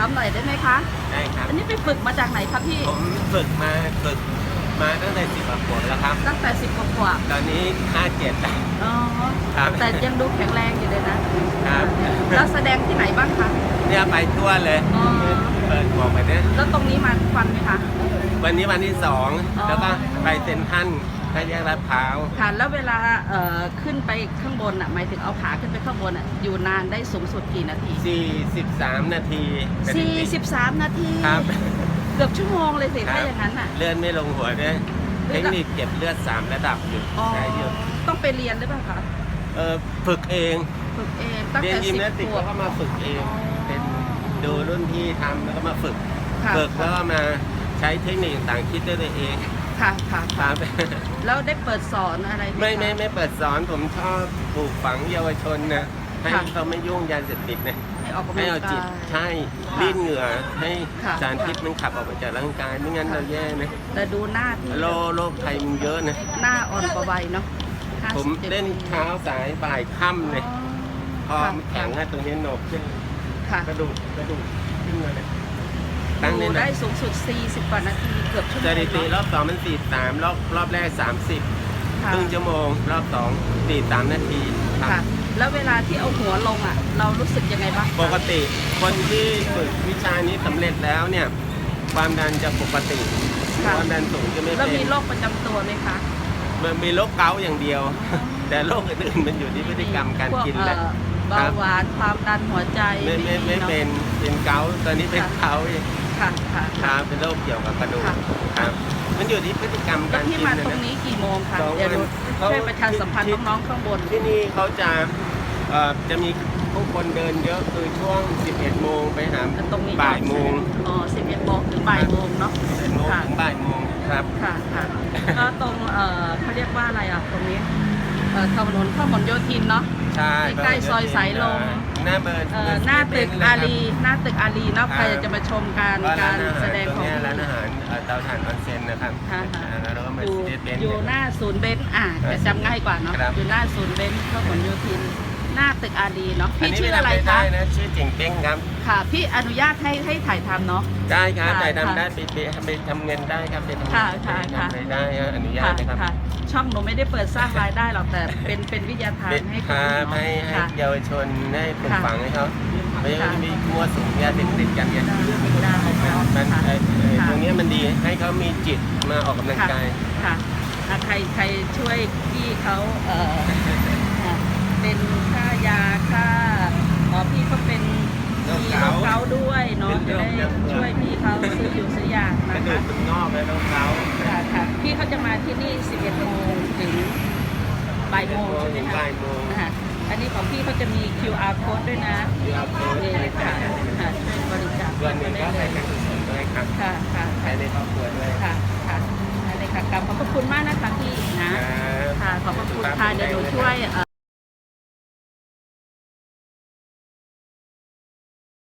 ามหน่อยได้ไหมคะ ได้ครับ อันนี้ไปฝึกมาจากไหนคะพี่ ผมฝึกมาฝึกมาตั้งแต่สิบกว่าขวบแล้วครับ ตั้งแต่สิบกว่าขวบตอนนี้ห้าเจ็ดแล้วอ๋อ ครับ แต่ยังดูแข็งแรงอยู่เลยนะครับ แล้วแสดงที่ไหนบ้างคะ เนี่ยไปทั่วเลยอ๋อ เปิดหมวกไปเนี่ยแล้วตรงนี้มาทุกวันไหมคะ วันนี้วันที่สองอ๋อแล้วก็ไปเซ็นทรัล ไปแยกลาดพร้าวค่ะแล้วเวลาเอ่อขึ้นไปข้างบนอะหมายถึงเอาขาขึ้นไปข้างบนอะอยู่นานได้สูงสุดกี่นาที 43 นาทีเป็น43 นาทีครับเกือบชั่วโมงเลยสิครัถ้าบอย่างนั้นอะ เลื่อนไม่ลงหัวเนี่ยเลื่เทอนคนิคเก็บเลือด 3 ระดับอยู่อ๋อ ใช้อยู่ต้องไปเรียนหรือเปล่าคะเออฝึกเองฝึกเองตั้งเรียนแต่ยิมสิบนาสติกขวแล้บวก็มาฝึกเอง เป็นดูรุ่นพี่ทำแล้วก็มาฝึก ค่ะ ฝึกแล้วก็มาใช้เทคนิคต่างๆคิดด้วยตัวเอง ค่ะค่ะคค่ะรับ แล้วได้เปิดสอนอะไรหไม่ไม่คะ ไม่เปิดสอนผมชอบปลูกฝังเยาวชนนะให้ค่ะ เขาไม่ยุ่งยาเสพติดนะให้ออกกำให้ลัเอางจิตกายใช่ค่ะรีดเหงื่อให้ค่ะสารพิษมันขับออกมาจากร่างกายไม่งั้นค่ะ เราแย่นะแต่ดูหน้าพี่โรคโรคภัยมันเยอะนะ หน้าอ่อนกว่าวัยเนาะผม57เล่นเช้าสายบ่ายค่ำเลยพอค่ะมันแข็งอะตรงนี้โหนกขึ้นค่ะ กระดูกกระดูกขึ้นมาเลยอ ตั้งยู่นี่ได้นะสูงสุด 40 กว่านาทีเกือบชั่วโมสงถิติรเนาะอบสองมันสี่สามรอบรอบแรกสามสิบค่ะครึ่งชั่วโมง รอบสองสี่สามนาทีครับค่ะ แล้วเวลาที่เอาหัวลงอะ เรารู้สึกยังไงบ้างคะปกติคนที่ฝึกวิชานี้สำเร็จแล้วเนี่ย ความดันจะปกติค่ะความดันสูงจะไม่แล้วเป็นมีโรคประจำตัวไหมคะมันมีโรคเกาต์อย่างเดียว แต่โรคอื่นๆมันอยู่ที่พฤติกรรมการกินแหละพวกเอ่อ เบาหวานความดันหัวใจไม่ไม่ไม่อะเป็นเป็นเกาต์ตอนนี้เป็นค่ะเกาต์เองค่ะค่ะครับเป็นโรคเกี่ยวกับกระดูกค่ะครับมันอยู่ที่พฤติกรรมแล้วการพี่กินมานะตรงนะนี้กี่โมงคะสองเดี๋ยวดูเขาช่วยประชาสัมพันธ์ที่น้องๆข้างบนที่นี่เขาจะเอ่อจะมีผู้คนเดินเยอะคือช่วง 11 โมงไปหาตรงนี้บ่ายโมงอ๋อ 11 โมงถึงบ่ายโมงเนาะ11โมงค่ะถึงบ่ายโมงครับค่ะค่ะก็ตรงเอ่อเขาเรียกว่าอะไรอะตรงนี้เอ่อถนนพหลโยธินเนาะ ใช่ใกล้ๆซอยสายลม หน้าเบิร์นเอ่อหน้าตึกอารีหน้าตึกอารีเนาะใครอยากจะมาชมการก็การ้ารนอาหารแสดงของตรงเนี้ยพี่ร้านอาหารเอ่อเตาถ่านออนเซ็นนะครับค่ะค่ะอ่าแล้วก็มาอยู่สเตทเบนซ์อยู่หน้าศูนย์เบนซ์อะจะจำง่ายกว่าเนาะครับ อยู่หน้าศูนย์เบนซ์พหลโยธิน หน้าตึกอารีเนาะอันพี่นี้ชื่อม่อะไรด้คะได้นะชื่อเจ๋งเป้งครับ ค่ะ พี่อนุญาตให้ให้ถ่ายทำเนาะ ได้ครับค่ะไปทำค่ะได้ไปไปไปทำเงินได้ครับไปทำเงิค่ะนค่ะค่ะไปได้ฮะอนุญาตค่ะนะครับค่ะ ช่องหนูไม่ได้เปิดสร้างรายได้หรอกแต่เป็นเป็นวิทยาทานเป็นให้คคนรัอื่บนให้ให้ค่ะ เยาวชนได้ปลูกค่ะฝังให้เขาไม่ค่ะใช่มีมั่วสุมยาเสพติดกันไงได้ได้มันค่ะ เอ่อเอ่อค่ะตรงเนี้ยมันดีให้เขามีจิตมาออกกำลังกาย ค่ะอะใครใครช่วยพี่เขาเอ่ออะ เป็นค่ายาค่าอ๋อพี่เขาเป็นโรคมีเกาต์โรคเกาต์ด้วยเนาะเป็นจะโรได้คเยอะช่วยพี่เขาซื้ออยู่ซื้อยากกระนะดูคะกตึงนอกและน้องเขาค่ะค่ะพี่เขาจะมาที่นี่ 11 โมงถึงบ่ายโมงใช่ไหมคะบ่ายโมงนะคะอันนี้ของพี่เขาจะมี QR code ด้วยนะ QR code นี่ค่ะค่ะช่วยบริจาคส่วนหนึ่งก็ได้ใส่เลยการกุศลด้วยครับค่ะค่ะใช้ในครอบครัวด้วยค่ะค่ะได้เลยค่ะกลับขอบพระคุณมากนะคะพี่นะครับค่ะขอบพระคุณค่ะเดี๋ยวหนูช่วยเอ่อ